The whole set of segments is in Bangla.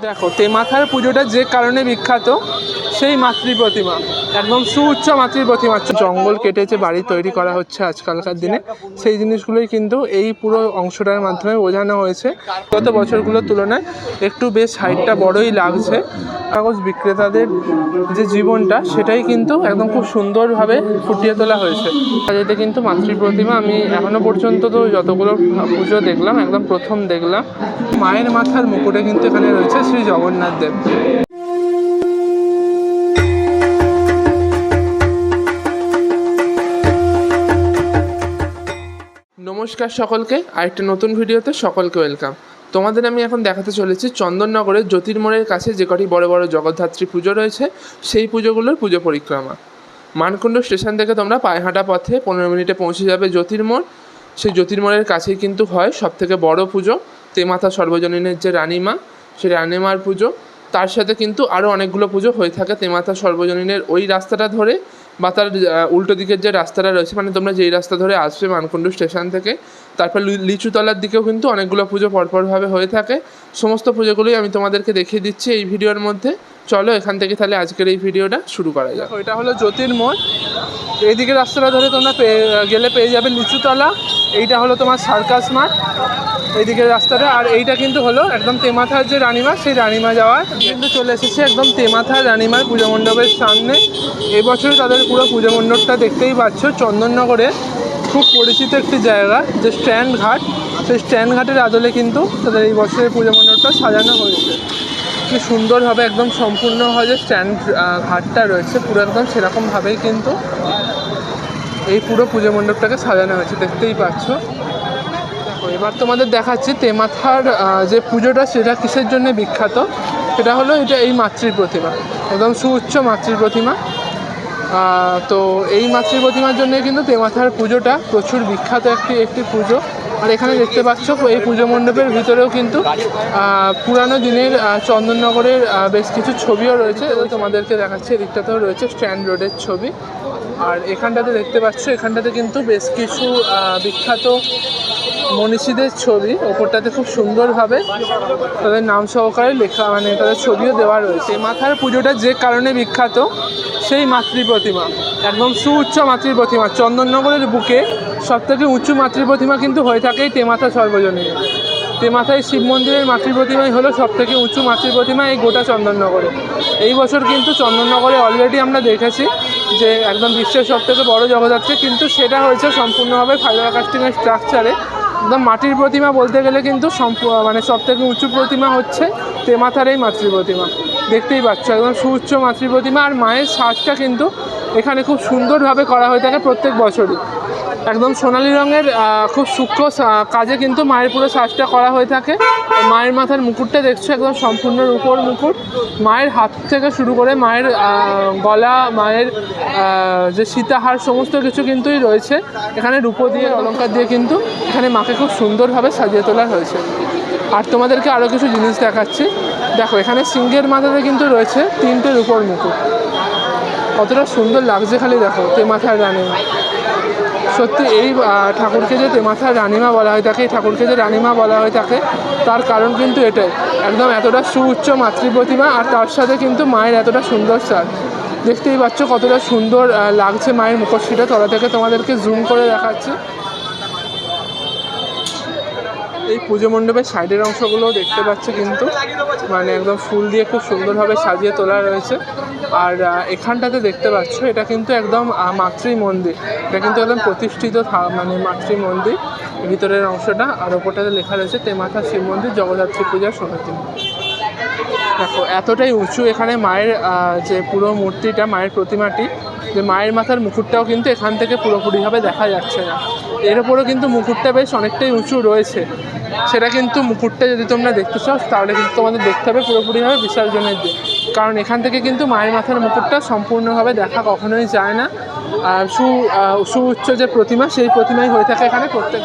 দেখো তেমাথার পুজোটা যে কারণে বিখ্যাত সেই মাতৃ প্রতিমা, একদম সুউচ্চ মাতৃ প্রতিমা। জঙ্গল কেটেছে বাড়ি তৈরি করা হচ্ছে আজকালকার দিনে, সেই জিনিসগুলোই কিন্তু এই পুরো অংশটার মাধ্যমে বোঝানো হয়েছে। গত বছরগুলোর তুলনায় একটু বেশ হাইটটা বড়ই লাগছে। কাগজ বিক্রেতাদের যে জীবনটা, সেটাই কিন্তু একদম খুব সুন্দরভাবে ফুটিয়ে তোলা হয়েছে। এতে কিন্তু মাতৃ প্রতিমা, আমি এখনও পর্যন্ত তো যতগুলো পুজো দেখলাম, একদম প্রথম দেখলাম। মায়ের মাথার মুকুটে কিন্তু এখানে রয়েছে শ্রী জগন্নাথ দেব। নমস্কার সকলকে, আরেকটা নতুন ভিডিওতে সকলকে ওয়েলকাম। তোমাদের আমি এখন দেখাতে চলেছি চন্দননগরের জ্যোতির্মোড়ের কাছে যে কটি বড় বড় জগদ্ধাত্রী পুজো রয়েছে, সেই পুজোগুলোর পুজো পরিক্রমা। মানকুণ্ড স্টেশন থেকে তোমরা পায়ে হাঁটা পথে পনেরো মিনিটে পৌঁছে যাবে জ্যোতির্মোড়। সেই জ্যোতির্মোড়ের কাছেই কিন্তু হয় সব থেকে বড় পুজো, তেমাতা সর্বজনীনের যে রানীমা, সেই রানীমার পুজো। তার সাথে কিন্তু আরও অনেকগুলো পুজো হয়ে থাকে তেমাতা সর্বজনীনের ওই রাস্তাটা ধরে। বা তার উল্টো দিকের যে রাস্তাটা রয়েছে মানে তোমরা যেই রাস্তা ধরে আসবে মানকুণ্ডু স্টেশন থেকে, তারপর লিচুতলার দিকেও কিন্তু অনেকগুলো পুজো পরপরভাবে হয়ে থাকে। সমস্ত পুজোগুলোই আমি তোমাদেরকে দেখিয়ে দিচ্ছি এই ভিডিওর মধ্যে। চলো এখান থেকে তাহলে আজকের এই ভিডিওটা শুরু করা যাক। এটা হলো জ্যোতির্মোড় এইদিকে রাস্তাটা ধরে তোমরা গেলে পেয়ে যাবে লিচুতলা এইটা হলো তোমার সার্কাস মাঠ। এইদিকে রাস্তাটা। আর এইটা কিন্তু হলো একদম তেমাথার যে রানীমা, সেই রানীমা যাওয়ার কিন্তু চলে এসেছে একদম তেমাথার রানীমার পুজো মণ্ডপের সামনে। এবছর তাদের পুরো পুজো মণ্ডপটা দেখতেই পাচ্ছ, চন্দননগরে। খুব পরিচিত একটি জায়গা, যে স্ট্যান্ড ঘাট। সেই স্ট্যান্ড ঘাটের আদলে কিন্তু তাদের এই বছরের পুজো মণ্ডপটা সাজানো হয়েছে। কি সুন্দরভাবে একদম সম্পূর্ণভাবে স্ট্যান্ড ঘাটটা রয়েছে, পুরো একদম সেরকমভাবেই কিন্তু এই পুরো পুজো মণ্ডপটাকে সাজানো হয়েছে, দেখতেই পাচ্ছ। এবার তোমাদের দেখাচ্ছি তেমাথার যে পুজোটা সেটা কিসের জন্য বিখ্যাত? সেটা হলো এটা এই মাতৃ প্রতিমা, একদম সুউচ্চ মাতৃ প্রতিমা। তো এই মাতৃ প্রতিমার জন্য কিন্তু তেমাথার পুজোটা প্রচুর বিখ্যাত একটি একটি পুজো। আর এখানে দেখতে পাচ্ছ, এই পুজো মণ্ডপের ভিতরেও কিন্তু পুরানো দিনের চন্দননগরের বেশ কিছু ছবিও রয়েছে। ওই তোমাদেরকে দেখাচ্ছি, এদিকটাতেও রয়েছে স্ট্যান্ড রোডের ছবি। আর এখানটাতে দেখতে পাচ্ছ, এখানটাতে কিন্তু বেশ কিছু বিখ্যাত মনীষীদের ছবি। ওপরটাতে খুব সুন্দরভাবে তাদের নাম সহকারে লেখা মানে তাদের ছবিও দেওয়া রয়েছে। মাথার পুজোটা যে কারণে বিখ্যাত সেই মাতৃ প্রতিমা একদম সুউচ্চ মাতৃ প্রতিমা চন্দননগরের বুকে সব থেকে উঁচু মাতৃ প্রতিমা কিন্তু হয়ে থাকে এই তেমাথা সর্বজনীন। তেমাথায় শিব মন্দিরের মাতৃ প্রতিমাই হলো সব থেকে উঁচু মাতৃ প্রতিমা এই গোটা চন্দননগরে। এই বছর কিন্তু চন্দননগরে অলরেডি আমরা দেখেছি যে একদম বিশ্বের সব থেকে বড় জগদ্ধাত্রী, কিন্তু সেটা হয়েছে সম্পূর্ণভাবে ফাইবার কাস্টিংয়ের স্ট্রাকচারে একদম মাটির প্রতিমা বলতে গেলে কিন্তু মানে সব থেকে উঁচু প্রতিমা হচ্ছে তেমাথার এই মাতৃ প্রতিমা দেখতেই পাচ্ছ, একদম সুউচ্চ মাতৃ প্রতিমা আর মায়ের সাজটা কিন্তু এখানে খুব সুন্দরভাবে করা হয়ে থাকে প্রত্যেক বছরই। একদম সোনালী রঙের খুব সূক্ষ্ম কাজে কিন্তু মায়ের পুরো সাজটা করা হয়ে থাকে। মায়ের মাথার মুকুটটা দেখছ, একদম সম্পূর্ণ রূপোর মুকুট। মায়ের হাত থেকে শুরু করে মায়ের গলা, মায়ের যে সীতাহার, সমস্ত কিছু কিন্তুই রয়েছে। এখানে রূপো দিয়ে অলঙ্কার দিয়ে কিন্তু এখানে মাকে খুব সুন্দরভাবে সাজিয়ে তোলা হয়েছে। আর তোমাদেরকে আরও কিছু জিনিস দেখাচ্ছি। দেখো, এখানে সিংহের মাথাতে কিন্তু রয়েছে তিনটে রূপোর মুকুট। কতটা সুন্দর লাগছে খালি দেখো, তেমাথার রানীমা। সত্যি, এই ঠাকুরকে যে তেমাথার রানীমা বলা হয় থাকে এই ঠাকুরকে যে রানীমা বলা হয় থাকে তার কারণ কিন্তু এটাই। একদম এতটা সুউচ্চ মাতৃ প্রতিমা আর তার সাথে কিন্তু মায়ের এতটা সুন্দর সাজ দেখতেই পাচ্ছ কতটা সুন্দর লাগছে মায়ের মুখশ্রীটা তলা থেকে তোমাদেরকে জুম করে দেখাচ্ছি। এই পুজো মণ্ডপের সাইডের অংশগুলোও দেখতে পাচ্ছ কিন্তু। মানে একদম ফুল দিয়ে খুব সুন্দরভাবে সাজিয়ে তোলা রয়েছে। আর এখানটাতে দেখতে পাচ্ছ, এটা কিন্তু একদম মাতৃ মন্দির এটা কিন্তু একদম প্রতিষ্ঠিত মানে মাতৃ মন্দির ভিতরের অংশটা আর ওপরটাতে লেখা রয়েছে, তেমাথা শিব মন্দির, জগদ্ধাত্রী পূজা, সমিতি দেখো, এতটাই উঁচু এখানে মায়ের যে পুরো মূর্তিটা, মায়ের প্রতিমাটি, যে মায়ের মাথার মুকুটটাও কিন্তু এখান থেকে পুরোপুরিভাবে দেখা যাচ্ছে না। এর উপরেও কিন্তু মুকুটটা বেশ অনেকটাই উঁচু রয়েছে। সেটা কিন্তু মুকুটটা যদি তোমরা দেখতে চাও, তাহলে কিন্তু তোমাদের দেখতে হবে পুরোপুরিভাবে বিসর্জনের দিন। কারণ এখান থেকে কিন্তু মায়ের মাথার মুকুটটা সম্পূর্ণভাবে দেখা কখনোই যায় না। আর সু সুউচ্চ যে প্রতিমা, সেই প্রতিমাই হয়ে থাকে এখানে প্রত্যেক।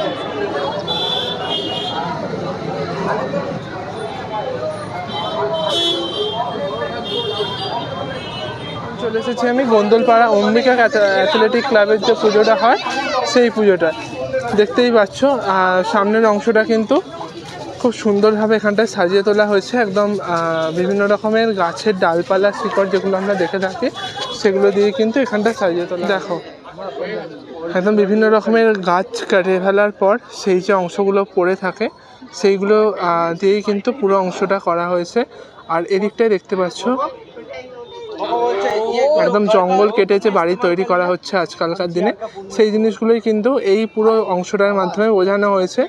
চলে এসেছি আমি গোন্দলপাড়া অম্বিকা অ্যাথলেটিক ক্লাবের যে পুজোটা হয় সেই পুজোটা। দেখতেই পাচ্ছ, আর সামনের অংশটা কিন্তু খুব সুন্দরভাবে এখানটায় সাজিয়ে তোলা হয়েছে। একদম বিভিন্ন রকমের গাছের ডালপালা, শিকড় যেগুলো আমরা দেখে থাকি, সেগুলো দিয়ে কিন্তু এখানটা সাজিয়ে তোলা দেখো, একদম বিভিন্ন রকমের গাছ কেটে ফেলার পর সেই যে অংশগুলো পড়ে থাকে, সেইগুলো দিয়েই কিন্তু পুরো অংশটা করা হয়েছে। আর এদিকটায় দেখতে পাচ্ছ একদম। জঙ্গল কেটেছে বাড়ি তৈরি করা হচ্ছে আজকালকার দিনে। সেই জিনিসগুলোই কিন্তু এই পুরো অংশটার মাধ্যমে বোঝানো হয়েছে।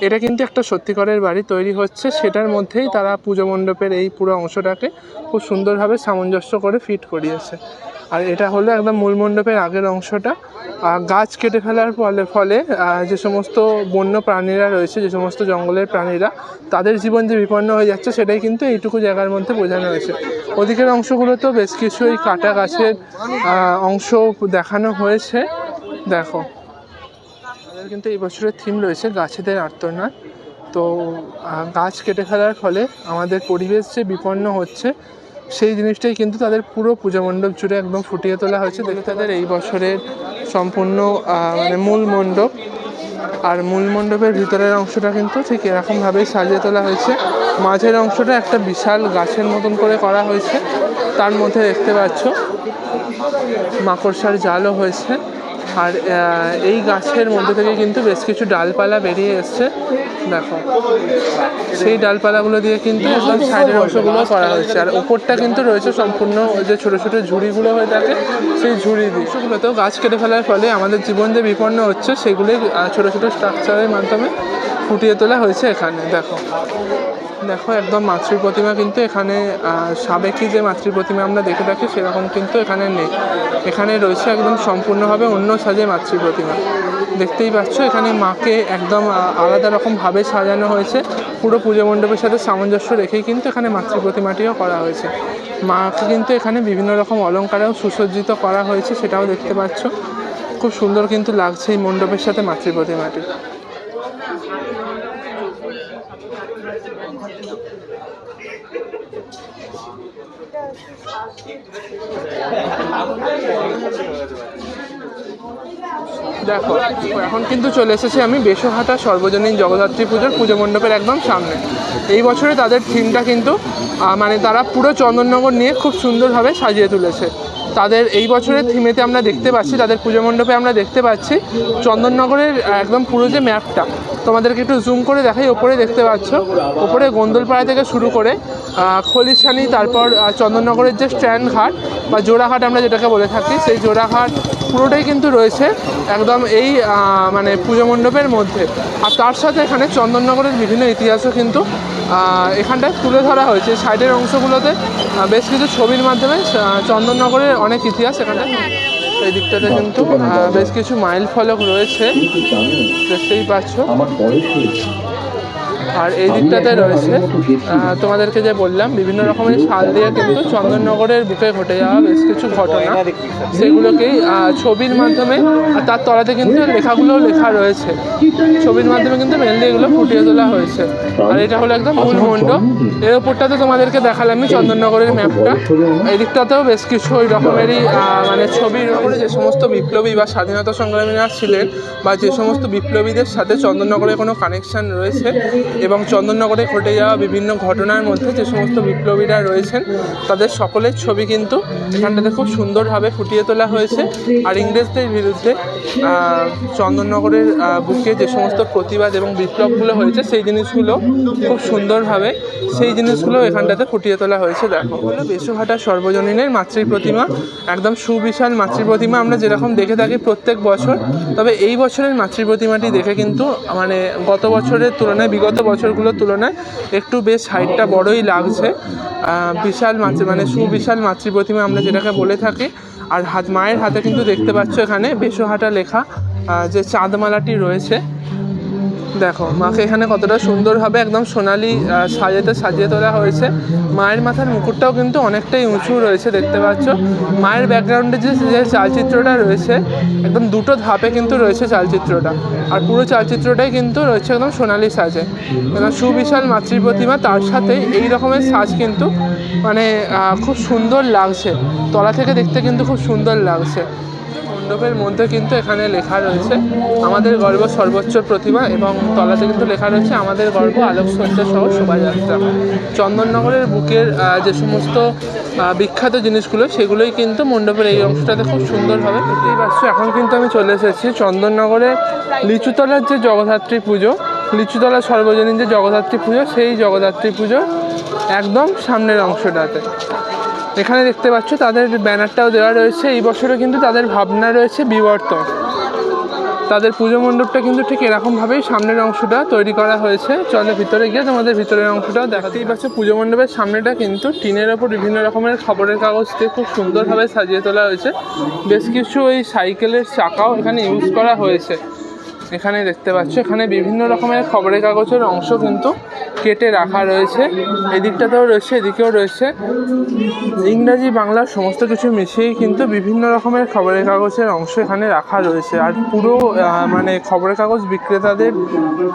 এটা কিন্তু একটা সত্যিকারের বাড়ি তৈরি হচ্ছে। সেটার মধ্যেই তারা পুজো মণ্ডপের এই পুরো অংশটাকে খুব সুন্দরভাবে সামঞ্জস্য করে ফিট করিয়েছে। আর এটা হলো একদম মূল মণ্ডপের আগের অংশটা। গাছ কেটে ফেলার ফলে ফলে যে সমস্ত বন্য প্রাণীরা রয়েছে, যে সমস্ত জঙ্গলের প্রাণীরা, তাদের জীবন যে বিপন্ন হয়ে যাচ্ছে, সেটাই কিন্তু এইটুকু জায়গার মধ্যে বোঝানো হয়েছে। ওদিকের অংশগুলোতেও বেশ কিছু এই কাটা গাছের অংশ দেখানো হয়েছে। দেখো। কিন্তু এই বছরের থিম রয়েছে গাছেদের আর্তনাদ। তো গাছ কেটে ফেলার ফলে আমাদের পরিবেশ যে বিপন্ন হচ্ছে সেই জিনিসটাই কিন্তু তাদের পুরো পূজা মণ্ডপ জুড়ে একদম ফুটিয়ে তোলা হয়েছে দেখে তাদের এই বছরের সম্পূর্ণ মানে মূল মণ্ডপ। আর মূল মণ্ডপের ভিতরের অংশটা কিন্তু ঠিক এরকমভাবেই সাজিয়ে তোলা হয়েছে। মাঝের অংশটা একটা বিশাল গাছের মতন করে করা হয়েছে। তার মধ্যে দেখতে পাচ্ছ, মাকড়সার জালও হয়েছে। আর এই গাছের মধ্যে থেকে কিন্তু বেশ কিছু ডালপালা বেরিয়ে এসছে। দেখো, সেই ডালপালাগুলো দিয়ে কিন্তু একদম সাইডের অংশগুলো করা হয়েছে। আর উপরটা কিন্তু রয়েছে সম্পূর্ণ ওই যে ছোটো ছোটো ঝুড়িগুলো হয়ে থাকে, সেই ঝুড়ি দিয়ে। সেগুলোতেও গাছ কেটে ফেলার ফলে আমাদের জীবন যে বিপন্ন হচ্ছে সেগুলি ছোটো ছোটো স্ট্রাকচারের মাধ্যমে ফুটিয়ে তোলা হয়েছে এখানে, দেখো। দেখো, একদম মাতৃ প্রতিমা কিন্তু এখানে সাবেকি যে মাতৃ প্রতিমা আমরা দেখে থাকি সেরকম কিন্তু এখানে নেই। এখানে রয়েছে একদম সম্পূর্ণভাবে অন্য সাজে মাতৃ প্রতিমা। দেখতেই পাচ্ছ, এখানে মাকে একদম আলাদা রকমভাবে সাজানো হয়েছে। পুরো পুজো মণ্ডপের সাথে সামঞ্জস্য রেখেই কিন্তু এখানে মাতৃ প্রতিমাটিও করা হয়েছে। মাকে কিন্তু এখানে বিভিন্ন রকম অলঙ্কারেও সুসজ্জিত করা হয়েছে, সেটাও দেখতে পাচ্ছ। খুব সুন্দর কিন্তু লাগছে এই মণ্ডপের সাথে মাতৃ প্রতিমাটি। দেখো, এখন কিন্তু চলে এসেছি আমি বেশহাটা সর্বজনীন জগদ্ধাত্রী পুজোর পুজো মণ্ডপের একদম সামনে। এই বছরে তাদের থিমটা কিন্তু মানে তারা পুরো চন্দননগর নিয়ে খুব সুন্দরভাবে সাজিয়ে তুলেছে। তাদের এই বছরের থিমেতে আমরা দেখতে পাচ্ছি, তাদের পুজো মণ্ডপে আমরা দেখতে পাচ্ছি চন্দননগরের একদম পুরো যে ম্যাপটা তোমাদেরকে একটু জুম করে দেখাই, ওপরে দেখতে পাচ্ছ। ওপরে গোন্দলপাড়া থেকে শুরু করে খলিশানি, তারপর চন্দননগরের যে স্ট্যান্ড ঘাট বা জোড়াঘাট আমরা যেটাকে বলে থাকি, সেই জোড়াঘাট পুরোটাই কিন্তু রয়েছে একদম এই মানে পুজো মণ্ডপের মধ্যে। আর তার সাথে এখানে চন্দননগরের বিভিন্ন ইতিহাসও কিন্তু এখানটায় তুলে ধরা হয়েছে। সাইডের অংশগুলোতে বেশ কিছু ছবির মাধ্যমে চন্দননগরের অনেক ইতিহাস এখানে এই দিকটাতে কিন্তু বেশ কিছু মাইল ফলক রয়েছে। দেখতেই পাচ্ছ। আর এই দিকটাতে রয়েছে। তোমাদেরকে যে বললাম, বিভিন্ন রকমের শাল দিয়ে কিন্তু চন্দননগরের বুকে ঘটে যাওয়া বেশ কিছু ঘটনা। সেগুলোকেই ছবির মাধ্যমে, আর তার তলাতে কিন্তু লেখাগুলোও লেখা রয়েছে। ছবির মাধ্যমে কিন্তু মেনলি এগুলো ফুটিয়ে তোলা হয়েছে। আর এটা হলো একদম মূল মণ্ডপ এর ওপরটাতে তোমাদেরকে দেখালাম আমি চন্দননগরের ম্যাপটা। এই দিকটাতেও বেশ কিছু ওই রকমেরই মানে ছবির ওপরে যে সমস্ত বিপ্লবী বা স্বাধীনতা সংগ্রামীরা ছিলেন বা যে সমস্ত বিপ্লবীদের সাথে চন্দননগরের কোনো কানেকশন রয়েছে এবং চন্দননগরে ঘটে যাওয়া বিভিন্ন ঘটনার মধ্যে যে সমস্ত বিপ্লবীরা রয়েছেন, তাদের সকলের ছবি কিন্তু এখানটাতে খুব সুন্দরভাবে ফুটিয়ে তোলা হয়েছে। আর ইংরেজদের বিরুদ্ধে চন্দননগরের বুকে যে সমস্ত প্রতিবাদ এবং বিপ্লবগুলো হয়েছে, সেই জিনিসগুলো খুব সুন্দরভাবে, সেই জিনিসগুলো এখানটাতে ফুটিয়ে তোলা হয়েছে। দেখো হলো বেশুহাটা সর্বজনীনের মাতৃ প্রতিমা, একদম সুবিশাল মাতৃ প্রতিমা আমরা যেরকম দেখে থাকি প্রত্যেক বছর, তবে এই বছরের মাতৃ প্রতিমাটি দেখে কিন্তু মানে গত বছরের তুলনায় বিগত বছরগুলোর তুলনায় একটু বেশ হাইটটা বড়ই লাগছে। বিশাল মাতৃ মানে সুবিশাল মাতৃ প্রতিমা আমরা যেটাকে বলে থাকি। আর হাত মায়ের হাতে কিন্তু দেখতে পাচ্ছ এখানে বেশোহাটা লেখা যে চাঁদমালাটি রয়েছে। দেখো, মাকে এখানে কতটা সুন্দরভাবে একদম সোনালি সাজাতে সাজিয়ে তোলা হয়েছে। মায়ের মাথার মুকুটটাও কিন্তু অনেকটাই উঁচু রয়েছে, দেখতে পাচ্ছ। মায়ের ব্যাকগ্রাউন্ডে যে যে চালচিত্রটা রয়েছে, একদম দুটো ধাপে কিন্তু রয়েছে চালচিত্রটা। আর পুরো চালচিত্রটাই কিন্তু রয়েছে একদম সোনালি সাজে। সুবিশাল মাতৃ প্রতিমা, তার সাথে এই রকমের সাজ কিন্তু মানে খুব সুন্দর লাগছে। তলা থেকে দেখতে কিন্তু খুব সুন্দর লাগছে। মণ্ডপের মধ্যে কিন্তু এখানে লেখা রয়েছে, আমাদের গর্ব সর্বোচ্চ প্রতিভা এবং তলাতে কিন্তু লেখা রয়েছে, আমাদের গর্ব আলোকসজ্জা সহ শোভাযাত্রা। চন্দননগরের বুকের যে সমস্ত বিখ্যাত জিনিসগুলো, সেগুলোই কিন্তু মণ্ডপের এই অংশটাতে খুব সুন্দরভাবে দেখতেই পাচ্ছ। এখন কিন্তু আমি চলে এসেছি চন্দননগরে লিচুতলার যে জগদ্ধাত্রী পুজো, লিচুতলা সর্বজনীন যে জগদ্ধাত্রী পুজো, সেই জগদ্ধাত্রী পুজো একদম সামনের অংশটাতে। এখানে দেখতে পাচ্ছ তাদের ব্যানারটাও দেওয়া রয়েছে। এই বছরও কিন্তু তাদের ভাবনা রয়েছে বিবর্তন। তাদের পুজো মণ্ডপটা কিন্তু ঠিক এরকমভাবেই সামনের অংশটা তৈরি করা হয়েছে। চলে ভিতরে গিয়ে তোমাদের ভিতরের অংশটাও দেখাতেই পাচ্ছ পুজো মণ্ডপের সামনেটা কিন্তু টিনের ওপর বিভিন্ন রকমের খবরের কাগজ দিয়ে খুব সুন্দরভাবে সাজিয়ে তোলা হয়েছে। বেশ কিছু ওই সাইকেলের চাকাও এখানে ইউজ করা হয়েছে। এখানে দেখতে পাচ্ছ, এখানে বিভিন্ন রকমের খবরের কাগজের অংশ কিন্তু কেটে রাখা রয়েছে। এদিকটাতেও রয়েছে, এদিকেও রয়েছে। ইংরাজি, বাংলা সমস্ত কিছু মিশিয়েই কিন্তু বিভিন্ন রকমের খবরের কাগজের অংশ এখানে রাখা রয়েছে। আর পুরো মানে খবরের কাগজ বিক্রেতাদের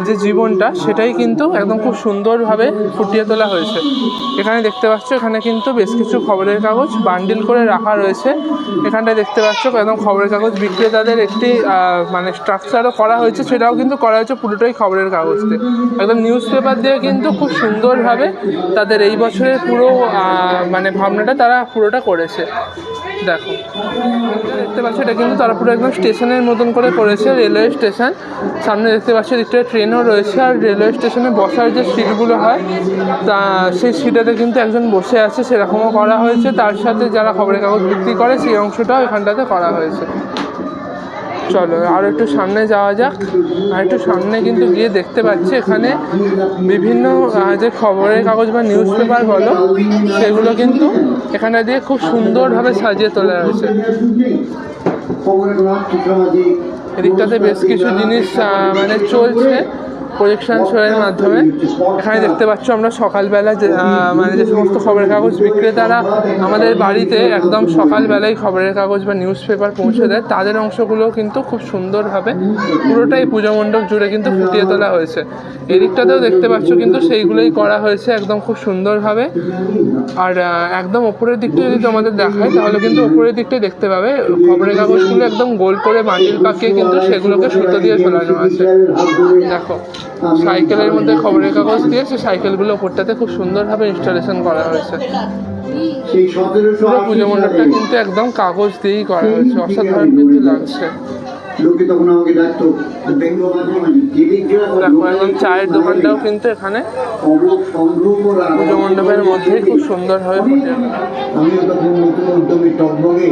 যে জীবনটা, সেটাই কিন্তু একদম খুব সুন্দরভাবে ফুটিয়ে তোলা হয়েছে। এখানে দেখতে পাচ্ছ, এখানে কিন্তু বেশ কিছু খবরের কাগজ বান্ডিল করে রাখা রয়েছে। এখানটায় দেখতে পাচ্ছ, একদম খবরের কাগজ বিক্রেতাদের একটি মানে স্ট্রাকচারও করা হয়েছে। সেটাও কিন্তু করা হয়েছে পুরোটাই খবরের কাগজ। দিয়ে একদম নিউজ পেপার দিয়ে কিন্তু খুব সুন্দরভাবে তাদের এই বছরের পুরো মানে ভাবনাটা তারা পুরোটা করেছে। দেখো, দেখতে পাচ্ছ এটা কিন্তু তারা পুরো একদম স্টেশনের মতন করে করেছে রেলওয়ে স্টেশন সামনে দেখতে পাচ্ছ দিকটা ট্রেনও রয়েছে, আর রেলওয়ে স্টেশনে বসার যে সিটগুলো হয়, তা সেই সিটাতে কিন্তু একজন বসে আছে, সেরকমও করা হয়েছে। তার সাথে যারা খবরের কাগজ বিক্রি করে, সেই অংশটাও এখানটাতে করা হয়েছে। চলো, আর একটু সামনে যাওয়া যাক। আর একটু সামনে কিন্তু গিয়ে দেখতে পাচ্ছি এখানে বিভিন্ন যে খবরের কাগজ বা নিউজ পেপার বলো, সেগুলো কিন্তু এখানে দিয়ে খুব সুন্দরভাবে সাজিয়ে তোলা হয়েছে। এদিকটাতে বেশ কিছু জিনিস মানে চলছে। প্রজেকশন শোয়ের মাধ্যমে। এখানে দেখতে পাচ্ছ আমরা সকালবেলা যে মানে যে সমস্ত খবরের কাগজ বিক্রেতারা আমাদের বাড়িতে একদম সকালবেলায় খবরের কাগজ বা নিউজ পেপার পৌঁছে দেয়, তাদের অংশগুলো কিন্তু খুব সুন্দরভাবে পুরোটাই পুজো মণ্ডপ জুড়ে কিন্তু ফুটিয়ে তোলা হয়েছে। এদিকটাতেও দেখতে পাচ্ছ কিন্তু সেইগুলোই করা হয়েছে একদম খুব সুন্দরভাবে। আর একদম ওপরের দিকটা যদি তোমাদের দেখায় তাহলে কিন্তু ওপরের দিকটাই দেখতে পাবে। খবরের কাগজগুলো একদম গোল করে বান্ডিল পাকিয়ে কিন্তু সেগুলোকে সুতো দিয়ে ঝোলানো আছে। দেখো। সাইকেলের মধ্যে খবরের কাগজ দিয়ে সেই সাইকেলগুলো ওপরটাতে খুব সুন্দরভাবে ইনস্টলেশন করা হয়েছে। পুরো পুজো মণ্ডপটা কিন্তু একদম কাগজ দিয়েই করা হয়েছে। অসাধারণ কিন্তু লাগছে। লোকে তখন আমাকে ডাকতো দেখো একদম চায়ের দোকানটাও কিন্তু এখানে পুজো মণ্ডপের মধ্যেই খুব সুন্দরভাবে। আমিও তখন নতুন উদ্যমী টকবগে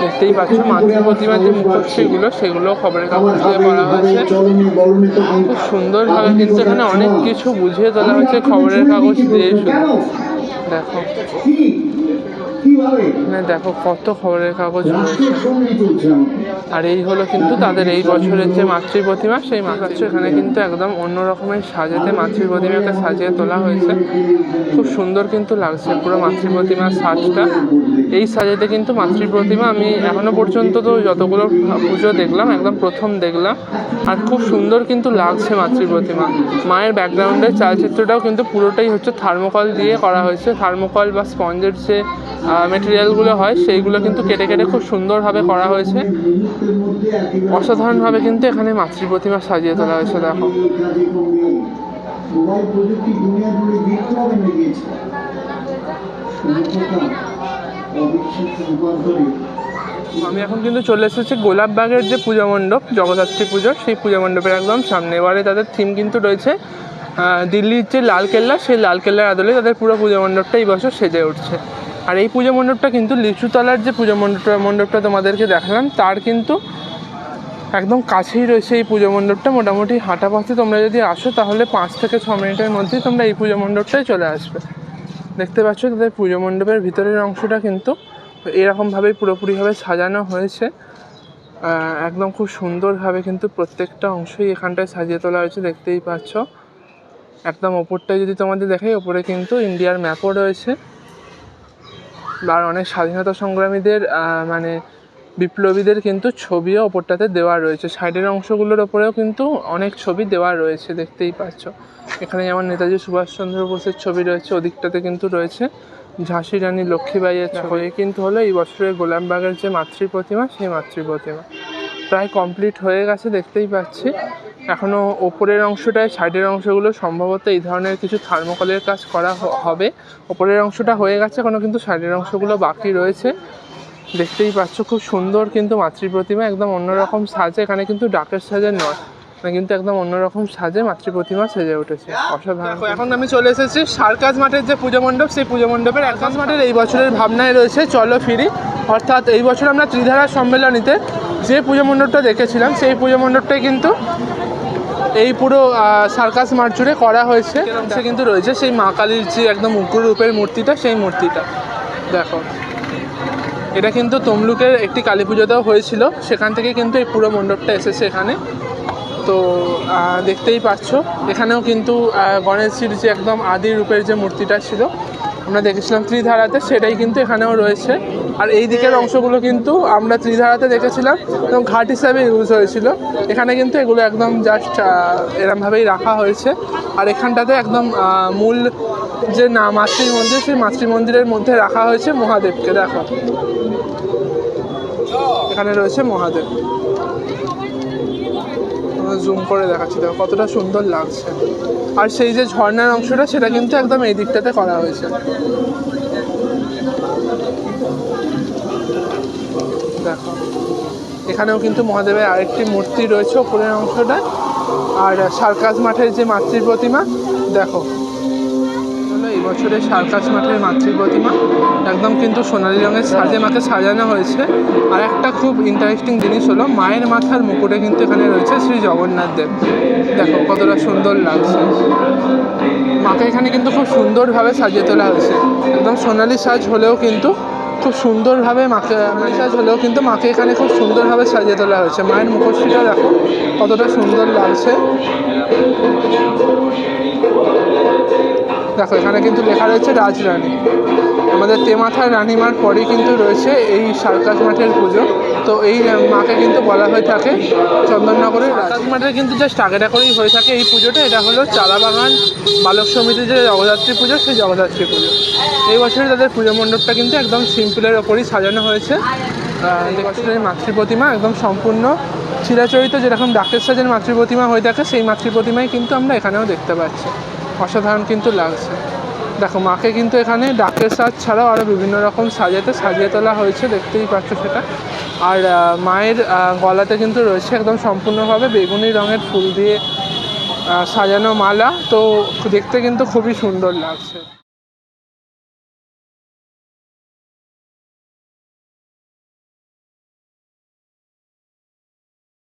দেখতেই পাচ্ছ মাতৃ প্রতিমার যে মুখশ্রীগুলো সেগুলো খবরের কাগজ দিয়ে বলা হয়েছে। খুব সুন্দরভাবে কিন্তু এখানে অনেক কিছু বুঝিয়ে তোলা হয়েছে খবরের কাগজ দিয়ে শুধু। দেখো। দেখো কত খবরের কাগজ আর এই হলো কিন্তু তাদের এই বছরের যে মাতৃ প্রতিমা সেই মাতৃ এখানে কিন্তু একদম অন্য রকমের সাজাতে মাতৃ প্রতিমাকে সাজিয়ে তোলা হয়েছে। খুব সুন্দর কিন্তু লাগছে পুরো মাতৃ প্রতিমার সাজটা। এই সাজাতে কিন্তু মাতৃ প্রতিমা আমি এখনও পর্যন্ত তো যতগুলো পুজো দেখলাম একদম প্রথম দেখলাম। আর খুব সুন্দর কিন্তু লাগছে মাতৃ প্রতিমা মায়ের ব্যাকগ্রাউন্ডের চালচিত্রটাও কিন্তু পুরোটাই হচ্ছে থার্মোকল দিয়ে করা হয়েছে। থার্মোকল বা স্পঞ্জের যে মেটেরিয়ালগুলো হয়, সেইগুলো কিন্তু কেটে কেটে খুব সুন্দরভাবে করা হয়েছে। অসাধারণভাবে কিন্তু এখানে মাতৃ প্রতিমা সাজিয়ে তোলা হয়েছে, দেখো। আমি এখন কিন্তু চলে এসেছি গোলাপবাগের যে পূজা মণ্ডপ, জগদ্ধাত্রী পুজো সেই পূজা মণ্ডপের একদম সামনে। এবারে তাদের থিম কিন্তু রয়েছে দিল্লির যে লালকেল্লা, সেই লালকেল্লার আদলে তাদের পুরো পূজা মণ্ডপটা এই বছর সেজে উঠছে। আর এই পূজা মণ্ডপটা কিন্তু লিচুতলার যে পূজা মণ্ডপটা মণ্ডপটা তোমাদেরকে দেখালাম, তার কিন্তু একদম কাছেই রয়েছে এই পুজো মণ্ডপটা। মোটামুটি হাঁটা পথে তোমরা যদি আসো, তাহলে পাঁচ থেকে ছ মিনিটের মধ্যেই তোমরা এই পুজো মণ্ডপটায় চলে আসবে। দেখতে পাচ্ছ, তাদের পুজো মণ্ডপের ভিতরের অংশটা কিন্তু এরকমভাবেই পুরোপুরিভাবে সাজানো হয়েছে। একদম খুব সুন্দরভাবে কিন্তু প্রত্যেকটা অংশই এখানটায় সাজিয়ে তোলা হয়েছে, দেখতেই পাচ্ছ। একদম ওপরটায় যদি তোমাদের দেখাই, ওপরে কিন্তু ইন্ডিয়ার ম্যাপও রয়েছে। আর অনেক স্বাধীনতা সংগ্রামীদের মানে বিপ্লবীদের কিন্তু ছবিও ওপরটাতে দেওয়া রয়েছে। সাইডের অংশগুলোর ওপরেও কিন্তু অনেক ছবি দেওয়া রয়েছে দেখতেই পাচ্ছ। এখানে যেমন নেতাজি সুভাষচন্দ্র বোসের ছবি রয়েছে ওদিকটাতে কিন্তু রয়েছে ঝাঁসি রানী লক্ষ্মীবাইয়ের ছবি। কিন্তু হলো এই বছরের গোলামবাগের যে মাতৃ প্রতিমা সেই মাতৃ প্রতিমা প্রায় কমপ্লিট হয়ে গেছে, দেখতেই পাচ্ছি। এখনও ওপরের অংশটায় সাইডের অংশগুলো সম্ভবত এই ধরনের কিছু থার্মোকলের কাজ করা হবে। ওপরের অংশটা হয়ে গেছে এখনও কিন্তু সাইডের অংশগুলো বাকি রয়েছে। দেখতেই পাচ্ছ, খুব সুন্দর কিন্তু মাতৃ প্রতিমা, একদম অন্যরকম সাজে, এখানে কিন্তু ডাকের সাজে নয়। এখানে কিন্তু একদম অন্যরকম সাজে মাতৃ প্রতিমা সেজে উঠেছে। অসাধারণ এখন আমি চলে এসেছি সার্কাস মাঠের যে পুজো মণ্ডপ সেই পুজো মণ্ডপের সার্কাস মাঠের এই বছরের ভাবনায় রয়েছে চলো ফিরি। অর্থাৎ এই বছর আমরা ত্রিধারা সম্মেলনীতে যে পুজো মণ্ডপটা দেখেছিলাম সেই পুজো মণ্ডপটাই কিন্তু এই পুরো সার্কাস মাঠ জুড়ে করা হয়েছে। সে কিন্তু রয়েছে সেই মা কালীর যে একদম উগ্র রূপের মূর্তিটা সেই মূর্তিটা। দেখো এটা কিন্তু তমলুকের একটি কালী পুজোতেও হয়েছিল। সেখান থেকে কিন্তু এই পুরো মণ্ডপটা এসেছে এখানে। তো দেখতেই পাচ্ছ। এখানেও কিন্তু গণেশজির যে একদম আদি রূপের যে মূর্তিটা ছিল, আমরা দেখেছিলাম ত্রিধারাতে, সেটাই কিন্তু এখানেও রয়েছে। আর এই দিকের অংশগুলো কিন্তু আমরা ত্রিধারাতে দেখেছিলাম, এবং ঘাট হিসাবে ইউজ হয়েছিল। এখানে কিন্তু এগুলো একদম জাস্ট এরমভাবেই রাখা হয়েছে। আর এখানটাতে একদম মূল যে না মাতৃ মন্দির সেই মাতৃ মন্দিরের মধ্যে রাখা হয়েছে মহাদেবকে, দেখো। এখানে রয়েছে মহাদেব। জুম করে দেখাচ্ছি, দেখো কতটা সুন্দর লাগছে। আর সেই যে ঝর্ণার অংশটা, সেটা কিন্তু একদম এই দিকটাতে করা হয়েছে। দেখো, এখানেও কিন্তু মহাদেবের আরেকটি মূর্তি রয়েছে ওপরের অংশটা আর সার্কাস মাঠের যে মাতৃ প্রতিমা, দেখো বছরের সার্কাস মাঠের মাতৃ প্রতিমা। একদম কিন্তু সোনালি রঙের সাজে মাকে সাজানো হয়েছে। আর একটা খুব ইন্টারেস্টিং জিনিস হলো, মায়ের মাথার মুকুটে কিন্তু এখানে রয়েছে শ্রী জগন্নাথ দেব। দেখো কতটা সুন্দর লাগছে। মাকে এখানে কিন্তু খুব সুন্দরভাবে সাজিয়ে তোলা হয়েছে। একদম সোনালি সাজ হলেও কিন্তু খুব সুন্দরভাবে মাকে সাজ হলেও কিন্তু মাকে এখানে খুব সুন্দরভাবে সাজিয়ে তোলা হয়েছে। মায়ের মুখশ্রীটা দেখো, কতটা সুন্দর লাগছে। দেখো, এখানে কিন্তু লেখা রয়েছে রাজরানী। আমাদের তেমাথার রানীমার পরেই কিন্তু রয়েছে এই সার্কাস মাঠের পুজো। তো এই মাকে কিন্তু বলা হয়ে থাকে চন্দননগরের সার্কাস মাঠের কিন্তু জাস্ট আগেটা করেই হয়ে থাকে এই পুজোটা। এটা হলো চালাবাগান বালক সমিতির যে জগদ্ধাত্রী পুজো, সেই জগদ্ধাত্রী পুজো। এই বছরে তাদের পুজো মণ্ডপটা কিন্তু একদম সিম্পলের ওপরই সাজানো হয়েছে। এই মাতৃ প্রতিমা একদম সম্পূর্ণ চিরাচরিত, যেরকম ডাকের সাজের মাতৃ প্রতিমা হয়ে থাকে, সেই মাতৃ প্রতিমাই কিন্তু আমরা এখানেও দেখতে পাচ্ছি। অসাধারণ কিন্তু লাগছে। দেখো, মাকে কিন্তু এখানে ডাকের সাজ ছাড়াও আরও বিভিন্ন রকম সাজাতে, সাজিয়ে তোলা হয়েছে, দেখতেই পাচ্ছ সেটা। আর মায়ের গলাতে কিন্তু রয়েছে একদম সম্পূর্ণভাবে বেগুনি রঙের ফুল দিয়ে সাজানো মালা। তো দেখতে কিন্তু খুবই সুন্দর লাগছে।